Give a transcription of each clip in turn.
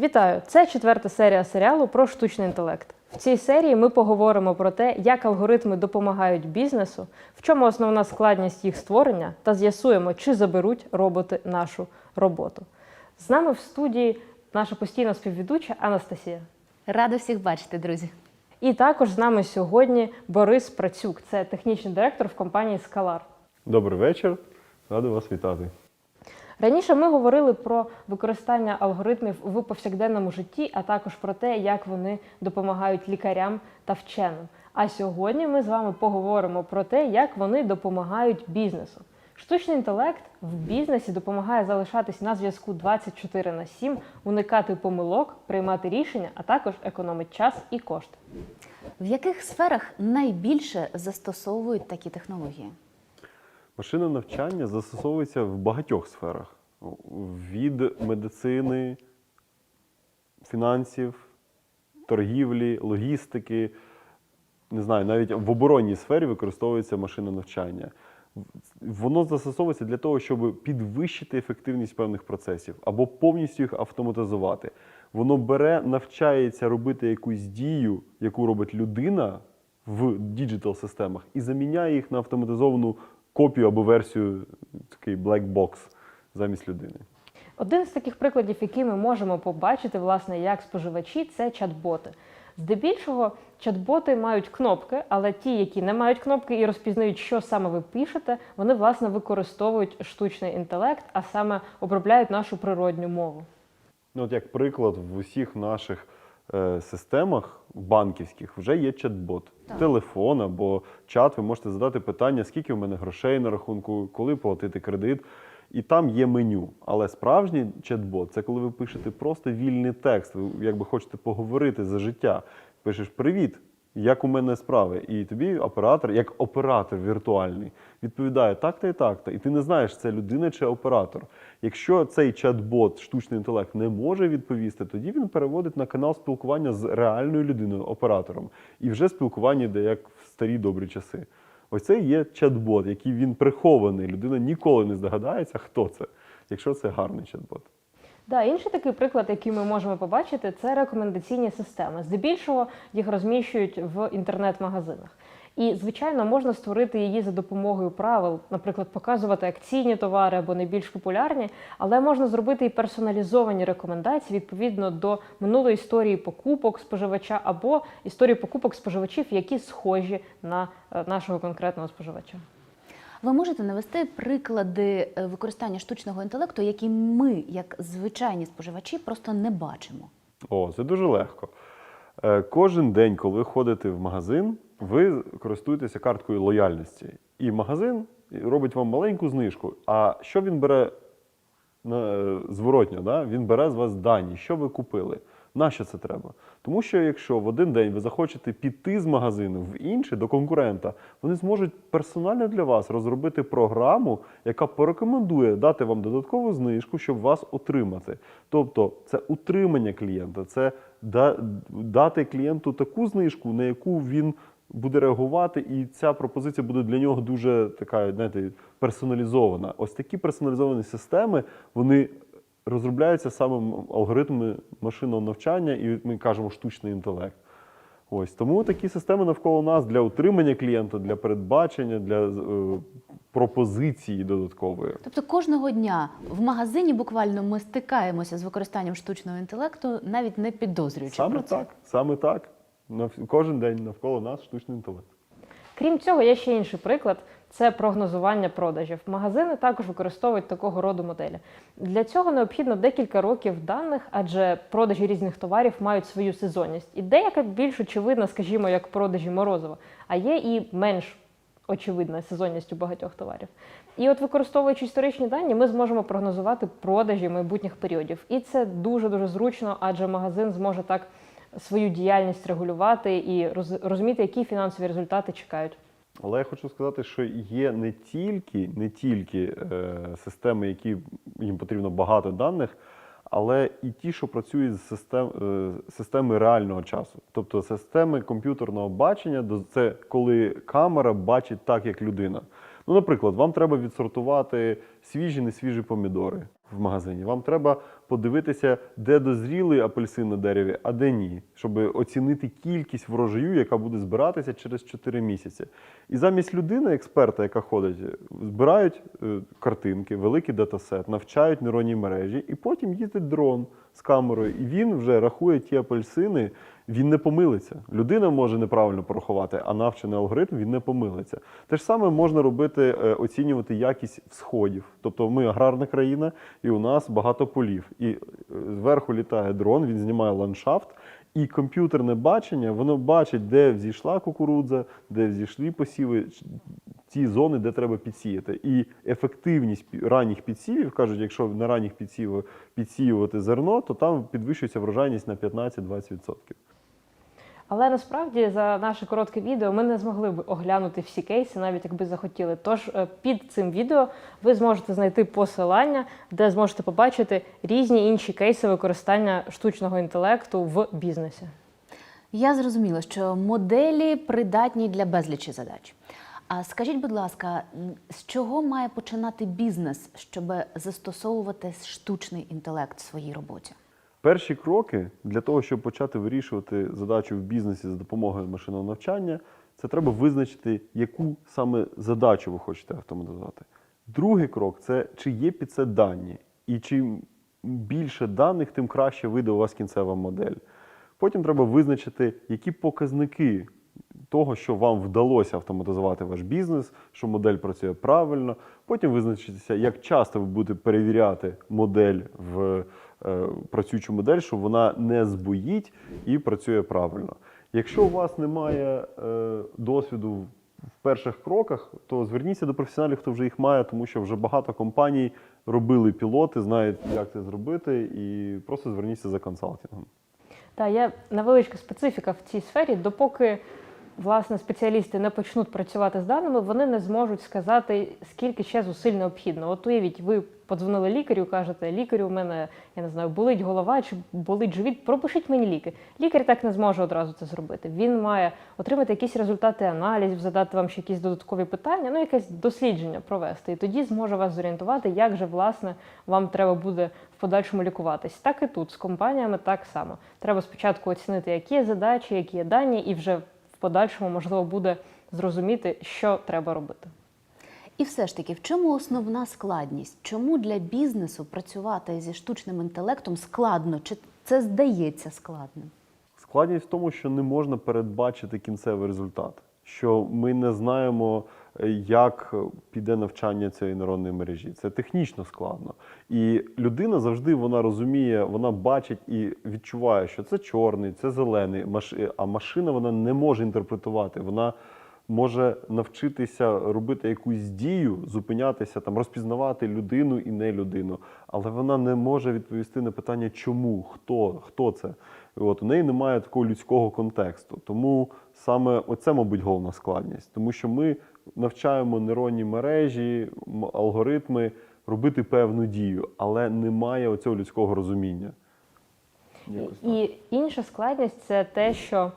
Вітаю! Це четверта серія серіалу про штучний інтелект. В цій серії ми поговоримо про те, як алгоритми допомагають бізнесу, в чому основна складність їх створення, та з'ясуємо, чи заберуть роботи нашу роботу. З нами в студії наша постійна співведуча Анастасія. Рада всіх бачити, друзі. І також з нами сьогодні Борис Працюк, це технічний директор в компанії Скалар. Добрий вечір. Радий вас вітати. Раніше ми говорили про використання алгоритмів в повсякденному житті, а також про те, як вони допомагають лікарям та вченим. А сьогодні ми з вами поговоримо про те, як вони допомагають бізнесу. Штучний інтелект в бізнесі допомагає залишатись на зв'язку 24 на 7, уникати помилок, приймати рішення, а також економить час і кошти. В яких сферах найбільше застосовують такі технології? Машинне навчання застосовується в багатьох сферах: від медицини, фінансів, торгівлі, логістики. Не знаю, навіть в оборонній сфері використовується машинне навчання. Воно застосовується для того, щоб підвищити ефективність певних процесів або повністю їх автоматизувати. Воно бере, навчається робити якусь дію, яку робить людина в діджитал системах, і заміняє їх на автоматизовану копію або версію такий black box замість людини. Один з таких прикладів, які ми можемо побачити, власне, як споживачі, це чат-боти. Здебільшого чат-боти мають кнопки, але ті, які не мають кнопки і розпізнають, що саме ви пишете, вони власне використовують штучний інтелект, а саме обробляють нашу природню мову. Ну, от як приклад, в усіх наших е, системах банківських вже є чат-бот. Так. Телефон або чат, ви можете задати питання, скільки в мене грошей на рахунку, коли платити кредит. І там є меню. Але справжній чат-бот це коли ви пишете просто вільний текст. Ви якби хочете поговорити за життя. Пишеш Привіт, як у мене справи? І тобі оператор, як оператор віртуальний, відповідає так-то і так-то. І ти не знаєш, це людина чи оператор. Якщо цей чат-бот, штучний інтелект, не може відповісти, тоді він переводить на канал спілкування з реальною людиною, оператором. І вже спілкування йде як в старі добрі часи. Ось це є чат-бот, який він прихований. Людина ніколи не здогадається, хто це, якщо це гарний чат-бот. Да, інший такий приклад, який ми можемо побачити, це рекомендаційні системи. Здебільшого їх розміщують в інтернет-магазинах. І, звичайно, можна створити її за допомогою правил, наприклад, показувати акційні товари або найбільш популярні, але можна зробити і персоналізовані рекомендації відповідно до минулої історії покупок споживача або історії покупок споживачів, які схожі на е, нашого конкретного споживача. Ви можете навести приклади е, використання штучного інтелекту, які ми, як звичайні споживачі, просто не бачимо. О, це дуже легко. Е, Кожен день, коли ви ходите в магазин, ви користуєтеся карткою лояльності. І магазин робить вам маленьку знижку. А що він бере е, зворотньо? Да? Він бере з вас дані, що ви купили. Нащо це треба? Тому що якщо в один день ви захочете піти з магазину в інший до конкурента, вони зможуть персонально для вас розробити програму, яка порекомендує дати вам додаткову знижку, щоб вас утримати. Тобто це утримання клієнта, це дати клієнту таку знижку, на яку він буде реагувати, і ця пропозиція буде для нього дуже така, знаєте, персоналізована. Ось такі персоналізовані системи, вони розробляються саме алгоритми машинного навчання, і ми кажемо штучний інтелект. Ось тому такі системи навколо нас для утримання клієнта, для передбачення, для е, пропозиції додаткової. Тобто кожного дня в магазині буквально ми стикаємося з використанням штучного інтелекту, навіть не підозрюючи Саме про це. так, саме так. Нав- Кожен день навколо нас штучний інтелект. Крім цього, є ще інший приклад це прогнозування продажів. Магазини також використовують такого роду моделі. Для цього необхідно декілька років даних, адже продажі різних товарів мають свою сезонність. І деяка більш очевидна, скажімо, як продажі морозива, а є і менш очевидна сезонність у багатьох товарів. І от використовуючи історичні дані, ми зможемо прогнозувати продажі майбутніх періодів. І це дуже дуже зручно, адже магазин зможе так свою діяльність регулювати і розуміти, які фінансові результати чекають. Але я хочу сказати, що є не тільки, не тільки е, системи, які їм потрібно багато даних, але і ті, що працюють з систем, е, системи реального часу. Тобто системи комп'ютерного бачення, це коли камера бачить так, як людина. Ну, наприклад, вам треба відсортувати свіжі, несвіжі помідори. в магазині. Вам треба подивитися, де дозрілий апельсин на дереві, а де ні, щоб оцінити кількість врожаю, яка буде збиратися через 4 місяці. І замість людини, експерта, яка ходить, збирають е, картинки, великий датасет, навчають нейронні мережі, і потім їздить дрон з камерою, і він вже рахує ті апельсини. Він не помилиться. Людина може неправильно порахувати, а навчений алгоритм він не помилиться. Те ж саме можна робити, е, оцінювати якість всходів. Тобто ми аграрна країна, і у нас багато полів. І е, зверху літає дрон, він знімає ландшафт, і комп'ютерне бачення воно бачить, де взійшла кукурудза, де взійшли посіви, ті зони, де треба підсіяти. І ефективність ранніх підсівів, кажуть, якщо на ранніх підсівах підсіювати зерно, то там підвищується врожайність на 15-20%. Але насправді за наше коротке відео ми не змогли б оглянути всі кейси, навіть якби захотіли. Тож е, під цим відео ви зможете знайти посилання, де зможете побачити різні інші кейси використання штучного інтелекту в бізнесі. Я зрозуміла, що моделі придатні для безлічі задач. А скажіть, будь ласка, з чого має починати бізнес, щоб застосовувати штучний інтелект в своїй роботі? Перші кроки для того, щоб почати вирішувати задачу в бізнесі за допомогою машинного навчання, це треба визначити, яку саме задачу ви хочете автоматизувати. Другий крок це чи є під це дані. І чим більше даних, тим краще вийде у вас кінцева модель. Потім треба визначити, які показники того, що вам вдалося автоматизувати ваш бізнес, що модель працює правильно. Потім визначитися, як часто ви будете перевіряти модель в працюючу модель, щоб вона не збоїть і працює правильно. Якщо у вас немає е, досвіду в перших кроках, то зверніться до професіоналів, хто вже їх має, тому що вже багато компаній робили пілоти, знають, як це зробити, і просто зверніться за консалтингом. Та є невеличка специфіка в цій сфері, допоки власне спеціалісти не почнуть працювати з даними, вони не зможуть сказати, скільки ще зусиль необхідно. От уявіть, ви подзвонили лікарю, кажете, лікарю, у мене я не знаю, болить голова чи болить живіт, пропишіть мені ліки. Лікар так не зможе одразу це зробити. Він має отримати якісь результати аналізів, задати вам ще якісь додаткові питання, ну якесь дослідження провести. І тоді зможе вас зорієнтувати, як же власне вам треба буде в подальшому лікуватись. Так і тут з компаніями так само. Треба спочатку оцінити, які є задачі, які є дані, і вже подальшому можливо буде зрозуміти, що треба робити. І все ж таки, в чому основна складність? Чому для бізнесу працювати зі штучним інтелектом складно? Чи це здається складним? Складність в тому, що не можна передбачити кінцевий результат, що ми не знаємо, як піде навчання цієї нейронної мережі. Це технічно складно. І людина завжди вона розуміє, вона бачить і відчуває, що це чорний, це зелений, а машина вона не може інтерпретувати. Вона може навчитися робити якусь дію, зупинятися, там, розпізнавати людину і не людину, але вона не може відповісти на питання, чому, хто, хто це. От у неї немає такого людського контексту. Тому саме оце, мабуть, головна складність, тому що ми навчаємо нейронні мережі, алгоритми робити певну дію, але немає оцього людського розуміння. І інша складність це те, що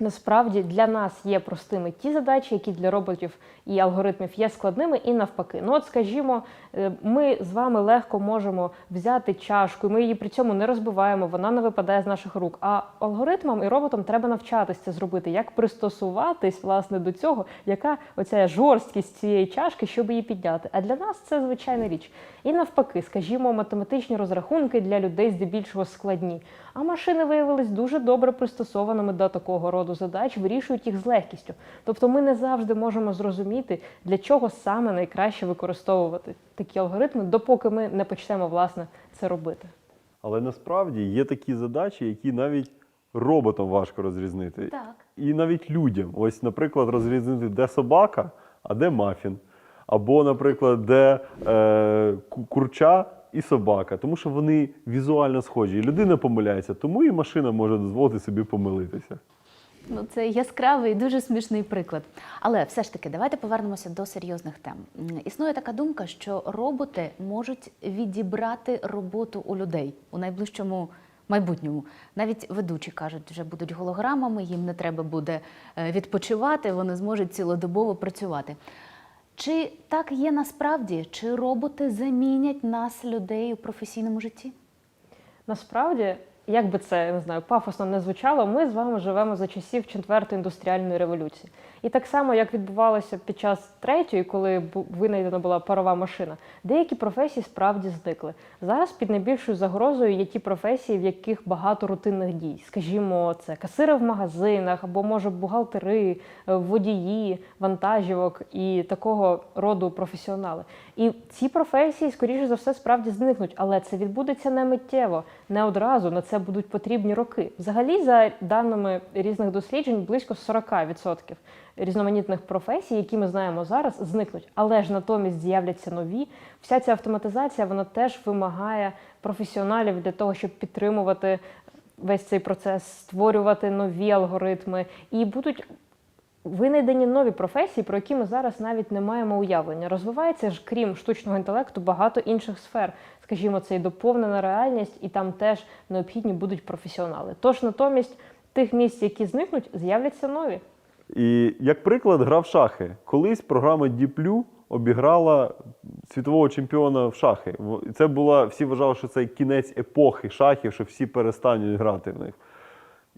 насправді для нас є простими ті задачі, які для роботів і алгоритмів є складними, і навпаки. Ну, от, скажімо, е, ми з вами легко можемо взяти чашку, і ми її при цьому не розбиваємо, вона не випадає з наших рук. А алгоритмам і роботам треба навчатися це зробити, як пристосуватись власне до цього, яка оця жорсткість цієї чашки, щоб її підняти. А для нас це звичайна річ. І навпаки, скажімо, математичні розрахунки для людей здебільшого складні. А машини виявились дуже добре пристосованими до такого роду задач, вирішують їх з легкістю. Тобто ми не завжди можемо зрозуміти, для чого саме найкраще використовувати такі алгоритми, допоки ми не почнемо власне це робити. Але насправді є такі задачі, які навіть роботам важко розрізнити. Так. І навіть людям. Ось, наприклад, розрізнити, де собака, а де мафін. Або, наприклад, де е, курча і собака, тому що вони візуально схожі. І людина помиляється, тому і машина може дозволити собі помилитися. Ну, це яскравий, дуже смішний приклад. Але все ж таки, давайте повернемося до серйозних тем. Існує така думка, що роботи можуть відібрати роботу у людей у найближчому майбутньому. Навіть ведучі кажуть, вже будуть голограмами, їм не треба буде е, відпочивати, вони зможуть цілодобово працювати. Чи так є насправді? Чи роботи замінять нас, людей у професійному житті? Насправді, як би це не знаю, пафосно не звучало, ми з вами живемо за часів четвертої індустріальної революції. І так само, як відбувалося під час третьої, коли винайдена була парова машина, деякі професії справді зникли. Зараз під найбільшою загрозою є ті професії, в яких багато рутинних дій. Скажімо, це касири в магазинах або може бухгалтери, е, водії, вантажівок і такого роду професіонали. І ці професії, скоріше за все, справді зникнуть, але це відбудеться не миттєво, не одразу. На це будуть потрібні роки. Взагалі, за даними різних досліджень, близько 40% різноманітних професій, які ми знаємо зараз, зникнуть. Але ж натомість з'являться нові. Вся ця автоматизація вона теж вимагає професіоналів для того, щоб підтримувати весь цей процес, створювати нові алгоритми і будуть винайдені нові професії, про які ми зараз навіть не маємо уявлення. Розвивається ж, крім штучного інтелекту, багато інших сфер. Скажімо, це і доповнена реальність, і там теж необхідні будуть професіонали. Тож натомість тих місць, які зникнуть, з'являться нові. І як приклад, гра в шахи. Колись програма Діплю обіграла світового чемпіона в шахи. Це була, всі вважали, що це кінець епохи шахів, що всі перестануть грати в них.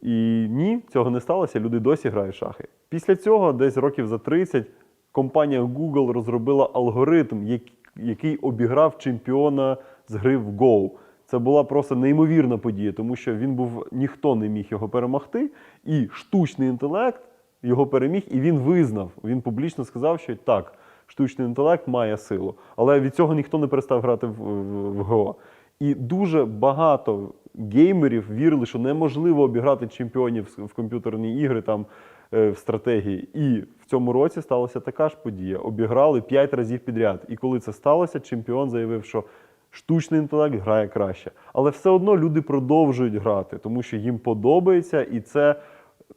І ні, цього не сталося. Люди досі грають в шахи. Після цього, десь років за 30, компанія Google розробила алгоритм, який обіграв чемпіона з гри в Go. Це була просто неймовірна подія, тому що він був ніхто не міг його перемогти, і штучний інтелект його переміг, і він визнав. Він публічно сказав, що так, штучний інтелект має силу. Але від цього ніхто не перестав грати в, в, в ГО. І дуже багато геймерів вірили, що неможливо обіграти чемпіонів в комп'ютерні ігри там е, в стратегії. І в цьому році сталася така ж подія. Обіграли 5 разів підряд. І коли це сталося, чемпіон заявив, що штучний інтелект грає краще. Але все одно люди продовжують грати, тому що їм подобається і це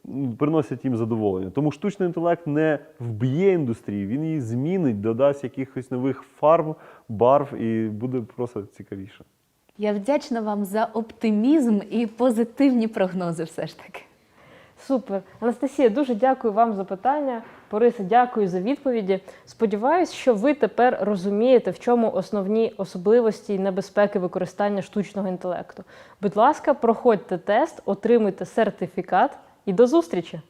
м, приносить їм задоволення. Тому штучний інтелект не вб'є індустрію, він її змінить, додасть якихось нових фарб, барв і буде просто цікавіше. Я вдячна вам за оптимізм і позитивні прогнози, все ж таки. Супер. Анастасія, дуже дякую вам за питання. Борисе, дякую за відповіді. Сподіваюсь, що ви тепер розумієте, в чому основні особливості і небезпеки використання штучного інтелекту. Будь ласка, проходьте тест, отримуйте сертифікат і до зустрічі!